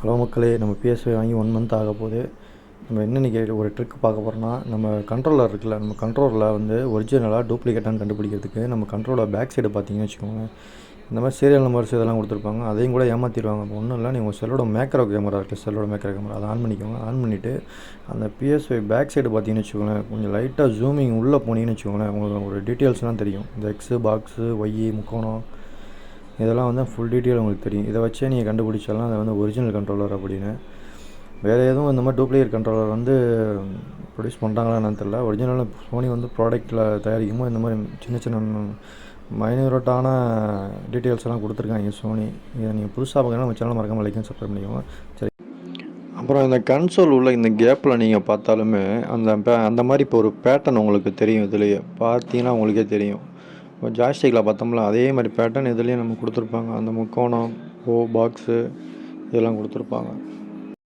Hello மக்களே நம்ம PSI வாங்கி ஒன் மந்த் ஆக போகுது. நம்ம என்ன இன்றைக்கி ஒரு ட்ரிக் பார்க்க போகிறோம்னா நம்ம கண்ட்ரோலர் இருக்குல்ல நம்ம கண்ட்ரோலில் வந்து ஒரிஜினலாக டூப்ளிகேட்டான்னு கண்டுபிடிக்கிறதுக்கு நம்ம கண்ட்ரோலர் பேக் சைடு பார்த்தீங்கன்னு வச்சுக்கோங்க. இந்த மாதிரி சீரியல் நம்பர்ஸ் இதெல்லாம் கொடுத்துருப்பாங்க. அதையும் கூட ஏமாற்றிடுவாங்க ஒன்றும் இல்லை நீங்கள் உங்கள் செல்லோட மேக்ரோ கேமரா இருக்குது செல்லோட மேக்ரோ கேமரா அதை ஆன் பண்ணிக்கோங்க. ஆன் பண்ணிவிட்டு அந்த பிஎஸ்ஐ பேக் சைடு பார்த்தீங்கன்னு வச்சுக்கோங்களேன் கொஞ்சம் லைட்டாக ஜூமிங் உள்ளே போனீங்கன்னு வச்சுக்கோங்களேன் உங்களுக்கு ஒரு டீட்டெயில்ஸ்லாம் தெரியும். இந்த எக்ஸு பாக்ஸு ஒய்யி முக்கோணம் இதெல்லாம் வந்து ஃபுல் டீட்டெயில் உங்களுக்கு தெரியும். இதை வச்சே நீங்கள் கண்டுபிடிச்சாலாம் அதை வந்து ஒரிஜினல் கண்ட்ரோலர் அப்படின்னு. வேறு எதுவும் இந்த மாதிரி டூப்ளிகேட் கண்ட்ரோலர் வந்து ப்ரொடியூஸ் பண்ணுறாங்களா என்னன்னு தெரில ஒரிஜினல் சோனி வந்து ப்ராடக்ட்டில் தயாரிக்கும்போது இந்த மாதிரி சின்ன சின்ன மைனூரட்டான டீட்டெயில்ஸ் எல்லாம் கொடுத்துருக்காங்க சோனி இதை நீங்கள் புதுசாக பார்க்கணும் நம்ம சேனல் மறக்காமல் லைக்கும் சப்ஸ்கிரைப் பண்ணிக்கோங்க. சரி. அப்புறம் இந்த கன்சோல் உள்ள இந்த கேப்பில் நீங்கள் பார்த்தாலுமே அந்த பே- அந்த மாதிரி இப்போ ஒரு பேட்டர்ன் உங்களுக்கு தெரியும் இதுலேயே. பார்த்தீங்கன்னா உங்களுக்கே தெரியும். இப்போ ஜாய்ஸ்டிக்கில் பார்த்தோம்ல அதே மாதிரி பேட்டர்ன் இதுலேயும் நம்ம கொடுத்துருப்பாங்க. அந்த முக்கோணம் ஓ பாக்ஸு இதெல்லாம் கொடுத்துருப்பாங்க.